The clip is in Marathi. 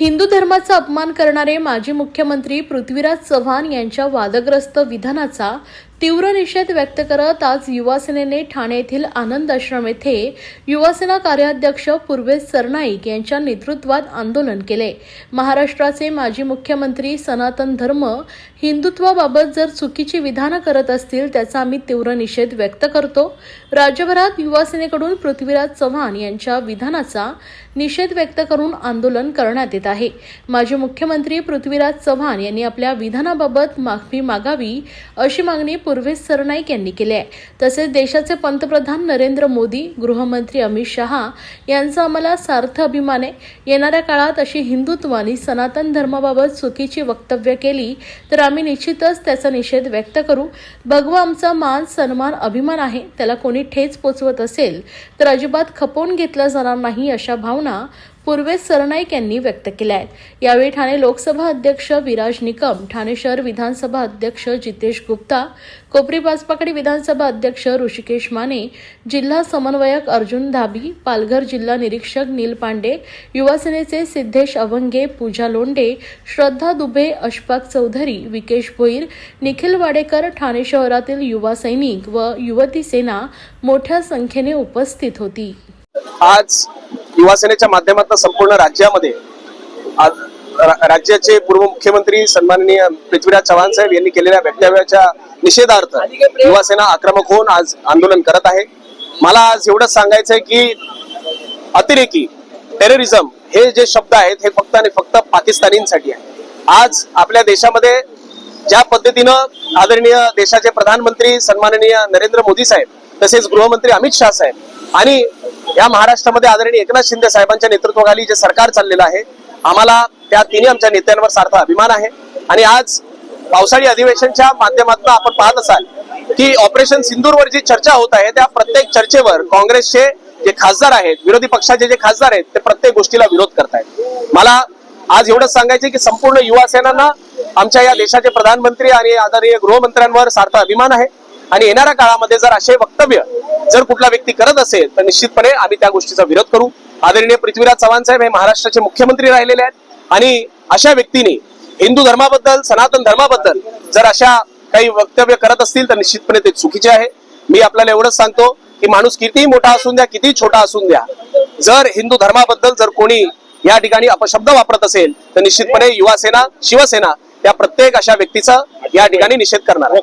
हिंदू धर्माचा अपमान करणारे माजी मुख्यमंत्री पृथ्वीराज चव्हाण यांच्या वादग्रस्त विधानाचा तीव्र निषेध व्यक्त करत आज युवासेनेने ठाणे येथील आनंद आश्रम येथे युवासेना कार्याध्यक्ष पूर्वेश सरनाईक यांच्या नेतृत्वात आंदोलन केले. महाराष्ट्राचे माजी मुख्यमंत्री सनातन धर्म हिंदुत्वाबाबत जर चुकीची विधानं करत असतील त्याचा आम्ही तीव्र निषेध व्यक्त करतो. राज्यभरात युवासेनेकडून पृथ्वीराज चव्हाण यांच्या विधानाचा निषेध व्यक्त करून आंदोलन करण्यात येत आहे. माजी मुख्यमंत्री पृथ्वीराज चव्हाण यांनी आपल्या विधानाबाबत माफी मागावी अशी मागणी पूर्वेश सरनाईक यांनी केले आहे. तसेच देशाचे पंतप्रधान नरेंद्र मोदी गृहमंत्री अमित शहा यांचा आम्हाला सार्थ अभिमान आहे. येणाऱ्या काळात अशी हिंदुत्व आणि सनातन धर्माबाबत चुकीची वक्तव्य केली तर आम्ही निश्चितच त्याचा निषेध व्यक्त करू. भगवा आमचा मान सन्मान अभिमान आहे त्याला कोणी ठेच पोचवत असेल तर अजिबात खपवून घेतला जाणार नाही अशा भावना पूर्वेश सरनाईक यांनी व्यक्त केल्या आहेत. यावेळी ठाणे लोकसभा अध्यक्ष विराज निकम ठाणे शहर विधानसभा अध्यक्ष जितेश गुप्ता कोपरी पाचपाकडी विधानसभा अध्यक्ष ऋषिकेश माने जिल्हा समन्वयक अर्जुन धाबी पालघर जिल्हा निरीक्षक नील पांडे युवासेनेचे सिद्धेश अवंगे पूजा लोंडे श्रद्धा दुबे अशफाक चौधरी विकेश भोईर निखिल वाडेकर ठाणे शहरातील युवा सैनिक व युवती सेना मोठ्या संख्येने उपस्थित होती. आज युवासेनेच्या माध्यमातून संपूर्ण राज्यामध्ये आज राज्याचे पूर्व मुख्यमंत्री सन्माननीय पृथ्वीराज चव्हाण साहेब यांनी केलेल्या वक्तव्याच्या निषेधार्थ युवासेना आक्रमक होऊन आज आंदोलन करत आहे. मला आज एवढंच सांगायचं आहे की अतिरेकी टेररिझम हे जे शब्द आहेत हे फक्त आणि फक्त पाकिस्तानींसाठी आहे. आज आपल्या देशामध्ये ज्या पद्धतीनं आदरणीय देशाचे प्रधानमंत्री सन्माननीय नरेंद्र मोदी साहेब तसेच गृहमंत्री अमित शाह साहेब आणि या महाराष्ट्रामध्ये आदरणीय एकनाथ शिंदे साहेबांच्या नेतृत्वाखाली जे सरकार चाललेलं आहे आम्हाला त्या तिन्ही आमच्या नेत्यांवर सारखा अभिमान आहे. आणि आज पावसाळी अधिवेशनच्या माध्यमातून आपण पाहत असाल की ऑपरेशन सिंदूरवर जी चर्चा होत आहे त्या प्रत्येक चर्चेवर काँग्रेसचे जे खासदार आहेत विरोधी पक्षाचे जे खासदार आहेत ते प्रत्येक गोष्टीला विरोध करतायत. मला आज एवढंच सांगायचे की संपूर्ण युवा सेनांना आमच्या या देशाचे प्रधानमंत्री आणि आदरणीय गृहमंत्र्यांवर सार्थ अभिमान आहे. आणि येणाऱ्या काळामध्ये जर असे वक्तव्य जर कुठला व्यक्ती करत असेल तर निश्चितपणे आम्ही त्या गोष्टीचा विरोध करू. आदरणीय पृथ्वीराज चव्हाण साहेब हे महाराष्ट्राचे मुख्यमंत्री राहिलेले आहेत. आणि अशा व्यक्तीने हिंदू धर्माबद्दल सनातन धर्माबद्दल जर अशा काही वक्तव्य करत असतील तर निश्चितपणे ते चुकीचे आहे. मी आपल्याला एवढंच सांगतो की माणूस कितीही मोठा असून द्या कितीही छोटा असून द्या जर हिंदू धर्माबद्दल जर कोणी या ठिकाणी अपशब्द वापरत असेल तर निश्चितपणे युवा सेना शिवसेना त्या प्रत्येक अशा व्यक्तीचा या ठिकाणी निषेध करणार आहे.